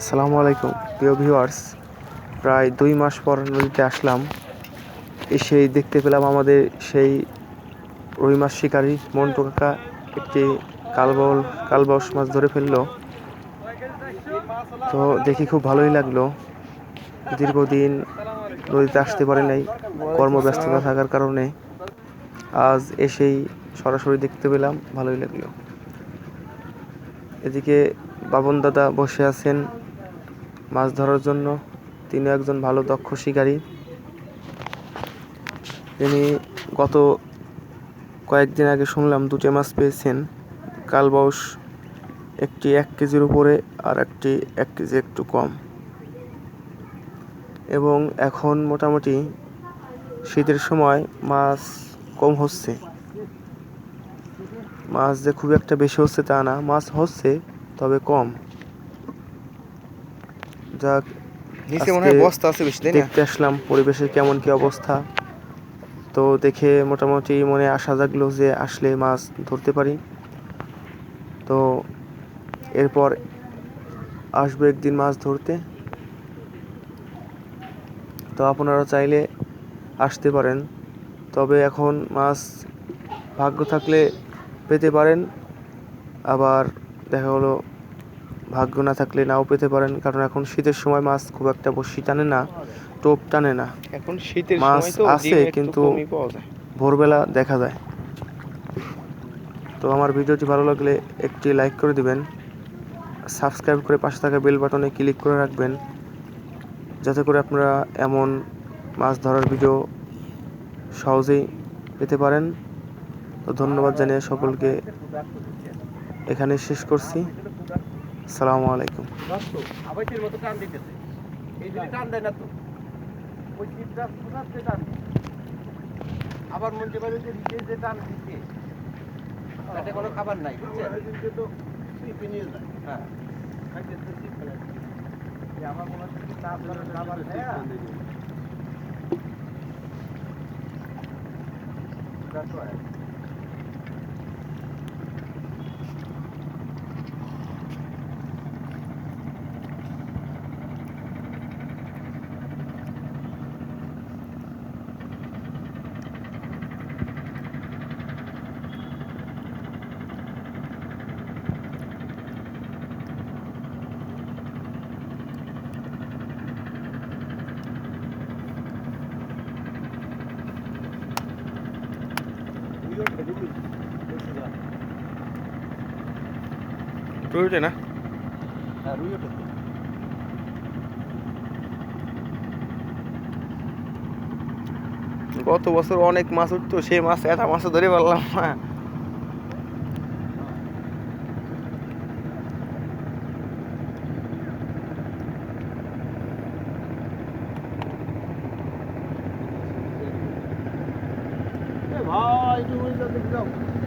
আসসালামু আলাইকুম, প্রিয় ভিউয়ার্স। প্রায় দুই মাস পর নদীতে আসলাম। এসেই দেখতে পেলাম আমাদের সেই রুই মাছ শিকারী মন্টু কাকা একটি কালবল কালবাউস মাছ ধরে ফেলল। তো দেখি খুব ভালোই লাগল। দীর্ঘদিন নদীতে আসতে পারে নাই, কর্মব্যস্ততা থাকার কারণে। আজ এসেই সরাসরি দেখতে পেলাম, ভালোই লাগল। এদিকে বাবন দাদা বসে আছেন মাছ ধরার জন্য। তিনি একজন ভালো, দক্ষ শিকারী। তিনি গত কয়েকদিন আগে শুনলাম দুটি মাছ পেয়েছেন। কালবাউস একটি এক কেজির উপরে আর একটি এক কেজি একটু কম। এবং এখন মোটামুটি শীতের সময় মাছ কম হচ্ছে। মাছ যে খুব একটা বেশি হচ্ছে তা না। মাছ হচ্ছে, তবে কম। যাক নিচে মনে হয় বস্তা আছে বেশি তাই না? দেখতে আসলাম পরিবেশের কেমন কি অবস্থা। তো দেখে মোটামুটি মনে আশা জাগলো যে আসলে মাছ ধরতে পারি। তো এরপর আসব একদিন মাছ ধরতে। তো আপনারা চাইলে আসতে পারেন। তবে এখন মাছ ভাগ্য থাকলে পেতে পারেন। আবার দেখা হলো ভাগ্য না থাকলে নাও পেতে পারেন কারণ এখন শীতের সময় মাছ খুব একটা বসি টানে না টোপ টানে না। এখন শীতের মাছ আছে, কিন্তু ভোরবেলা দেখা যায়। তো আমার ভিডিওটি ভালো লাগলে একটি লাইক করে দিবেন সাবস্ক্রাইব করে পাশে থাকা বেল বাটনে ক্লিক করে রাখবেন যাতে করে আপনারা এমন মাছ ধরার ভিডিও সহজেই পেতে পারেন। তো ধন্যবাদ জানিয়ে সকলকে এখানে শেষ করছি। সালামু আলাইকুম মতো টান এই টান দেয় না তো? আবার মনতে পারে যে নিচে যে টান দিচ্ছে, তাতে কোনো খাবার নাই, বুঝছেন হ্যাঁ খাইতেছে ছিপ ফেলে। যে আমার মনে হচ্ছে খাবার right. টুইটে না? হ্যাঁ রুই ওঠে। গত বছর অনেক মাছ উঠতো সেই মাছ একটা মাছ ধরে পারলাম না। you will not be.